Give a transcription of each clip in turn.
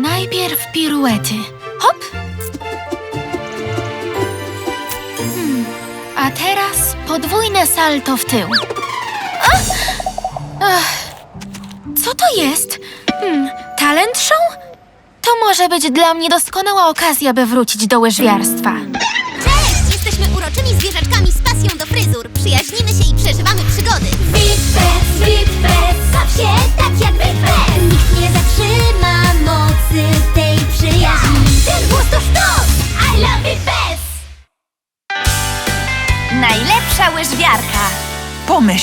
Najpierw piruety. Hop! Hmm. A teraz podwójne salto w tył. A! Ach. Co to jest? Hmm. Talent show? To może być dla mnie doskonała okazja, by wrócić do łyżwiarstwa. Cześć! Jesteśmy uroczymi zwierzaczkami z pasją do fryzur. Przyjaźnimy się i przeżywamy przygody. Witfest, Witfest,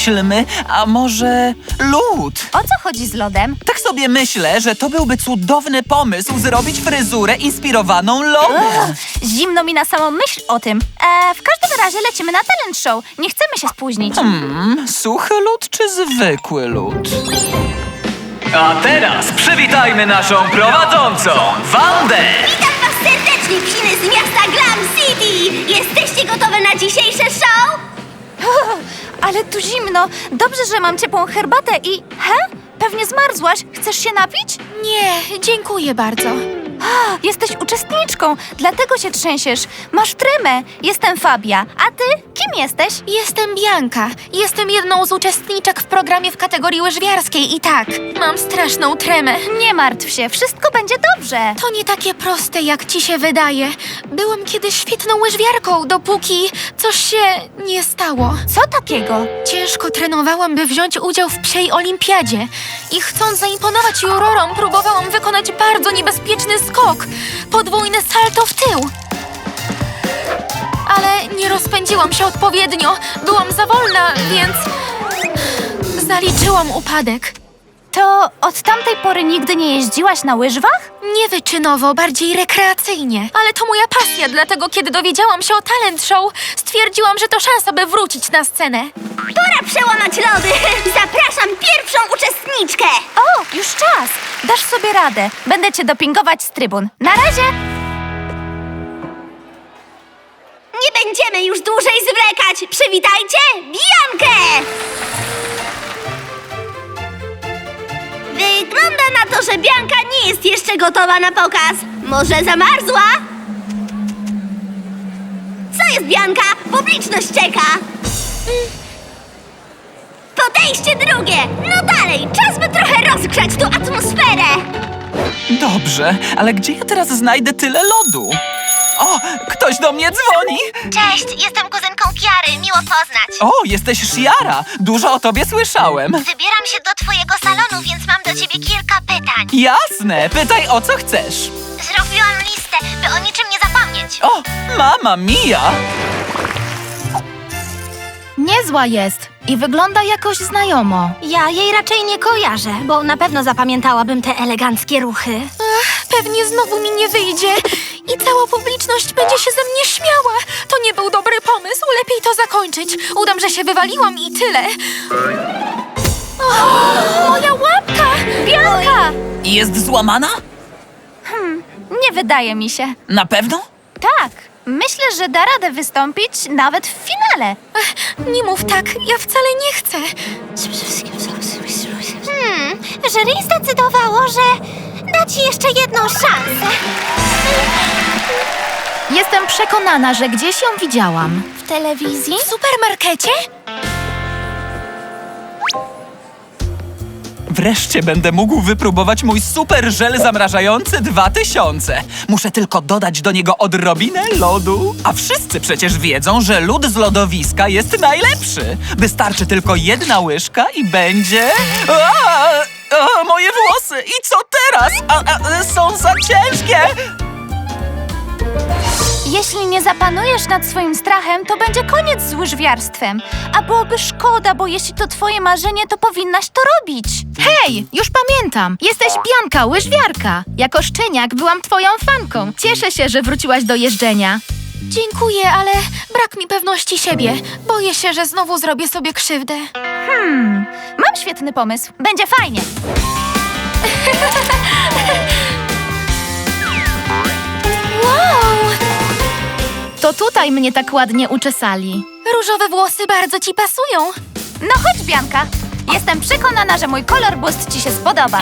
Pomyślmy, a może lód? O co chodzi z lodem? Tak sobie myślę, że to byłby cudowny pomysł zrobić fryzurę inspirowaną lodem. Zimno mi na samą myśl o tym. E, w każdym razie lecimy na talent show. Nie chcemy się spóźnić. Hmm, suchy lód czy zwykły lód? A teraz przywitajmy naszą prowadzącą, Wandę! Witam was serdecznie, psiny z miasta Glam City Jesteście gotowe na dzisiejsze show? Ale tu zimno. Dobrze, że mam ciepłą herbatę i... He? Pewnie zmarzłaś. Chcesz się napić? Nie, dziękuję bardzo. Jesteś uczestniczką, dlatego się trzęsiesz. Masz tremę. Jestem Fabia. A ty? Kim jesteś? Jestem Bianka. Jestem jedną z uczestniczek w programie w kategorii łyżwiarskiej i tak, mam straszną tremę. Nie martw się, wszystko będzie dobrze. To nie takie proste, jak ci się wydaje. Byłam kiedyś świetną łyżwiarką, dopóki coś się nie stało. Co takiego? Ciężko trenowałam, by wziąć udział w psiej olimpiadzie. I chcąc zaimponować jurorom, próbowałam wykonać bardzo niebezpieczny skok. Podwójne salto w tył. Ale nie rozpędziłam się odpowiednio. Byłam za wolna, więc... Zaliczyłam upadek. To od tamtej pory nigdy nie jeździłaś na łyżwach? Nie wyczynowo, bardziej rekreacyjnie. Ale to moja pasja, dlatego kiedy dowiedziałam się o talent show, stwierdziłam, że to szansa, by wrócić na scenę. Pora przełamać lody Zapraszam pierwszą uczestniczkę O, już czas. Dasz sobie radę. Będę cię dopingować z trybun. Na razie. Nie będziemy już dłużej zwlekać Przywitajcie Biankę Wygląda na to, że Bianka nie jest jeszcze gotowa na pokaz. Może zamarzła? Co jest, Bianka? Publiczność czeka. Podejście drugie. No dalej, czas by trochę rozgrzać tu atmosferę. Dobrze, ale gdzie ja teraz znajdę tyle lodu? O, ktoś do mnie dzwoni! Cześć, jestem kuzynką Kiary. Miło poznać. O, jesteś Shiara! Dużo o tobie słyszałem. Wybieram się do twojego salonu, więc mam do ciebie kilka pytań. Jasne, pytaj o co chcesz. Zrobiłam listę, by o niczym nie zapomnieć. O, mama mia! Niezła jest i wygląda jakoś znajomo. Ja jej raczej nie kojarzę, bo na pewno zapamiętałabym te eleganckie ruchy. Pewnie znowu mi nie wyjdzie i cała publiczność będzie się ze mnie śmiała. To nie był dobry pomysł, lepiej to zakończyć. Udam, że się wywaliłam i tyle. O, moja łapka! Bianka! Jest złamana? Nie wydaje mi się. Na pewno? Tak, myślę, że da radę wystąpić nawet w finale. Ech, Nie mów tak, ja wcale nie chcę. Hmm, jury zdecydowało, że da ci jeszcze jedną szansę. Jestem przekonana, że gdzieś ją widziałam. W telewizji? W supermarkecie? Wreszcie będę mógł wypróbować mój super żel zamrażający 2000. Muszę tylko dodać do niego odrobinę lodu. A wszyscy przecież wiedzą, że lód z lodowiska jest najlepszy. Wystarczy tylko jedna łyżka i będzie... A, a, moje włosy! I co teraz? A, a, są za ciężkie! Jeśli nie zapanujesz nad swoim strachem, to będzie koniec z łyżwiarstwem. A byłoby szkoda, bo jeśli to twoje marzenie, to powinnaś to robić. Hej, już pamiętam. Jesteś Bianka, łyżwiarka. Jako szczeniak byłam twoją fanką. Cieszę się, że wróciłaś do jeżdżenia. Dziękuję, ale brak mi pewności siebie. Boję się, że znowu zrobię sobie krzywdę. Mam świetny pomysł. Będzie fajnie. Wow! To tutaj mnie tak ładnie uczesali. Różowe włosy bardzo ci pasują. No chodź, Bianka. Jestem przekonana, że mój kolor boost ci się spodoba.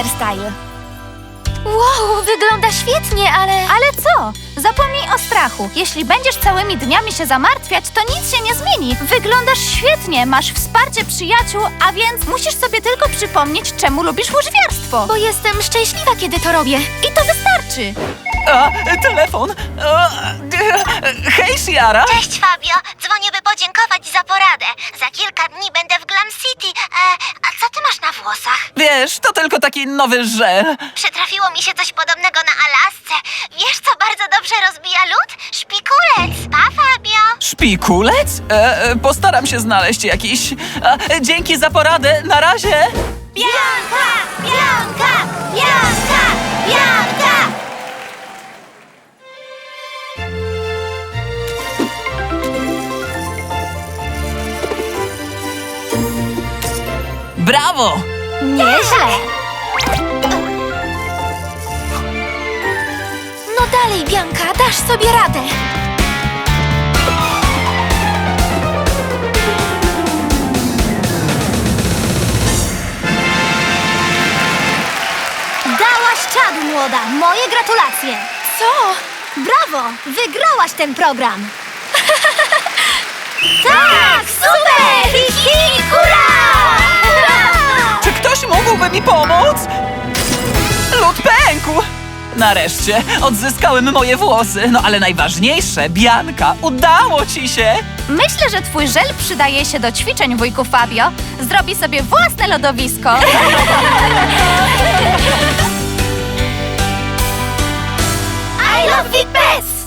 Peter Style. Wow, wygląda świetnie, ale... Ale co? Zapomnij o strachu. Jeśli będziesz całymi dniami się zamartwiać, to nic się nie zmieni. Wyglądasz świetnie, masz wsparcie przyjaciół, a więc musisz sobie tylko przypomnieć, czemu lubisz łyżwiarstwo. Bo jestem szczęśliwa, kiedy to robię. I to wystarczy. A, telefon. A, e, hej, Shiara. Cześć Fabio, dzwonię by podziękować za poradę. Za kilka dni będę w Glam City. E, a co włosach? Wiesz, to tylko taki nowy żel. Przytrafiło mi się coś podobnego na Alasce. Wiesz, co bardzo dobrze rozbija lód? Szpikulec. Pa, Fabio. Szpikulec? E, e, postaram się znaleźć jakiś. A, e, dzięki za poradę. Na razie. Bianka! Bianka! Bianka! Bianka! Brawo! Nieźle. No dalej, Bianka, dasz sobie radę. Dałaś czadu, młoda. Moje gratulacje. Co? Brawo! Wygrałaś ten program! tak! Super! Hi, hi, hurra! mógłby mi pomóc? Lód pękł! Nareszcie odzyskałem moje włosy, no ale najważniejsze, Bianka, udało ci się! Myślę, że twój żel przydaje się do ćwiczeń, wujku Fabio. Zrobi sobie własne lodowisko. I love Big Best!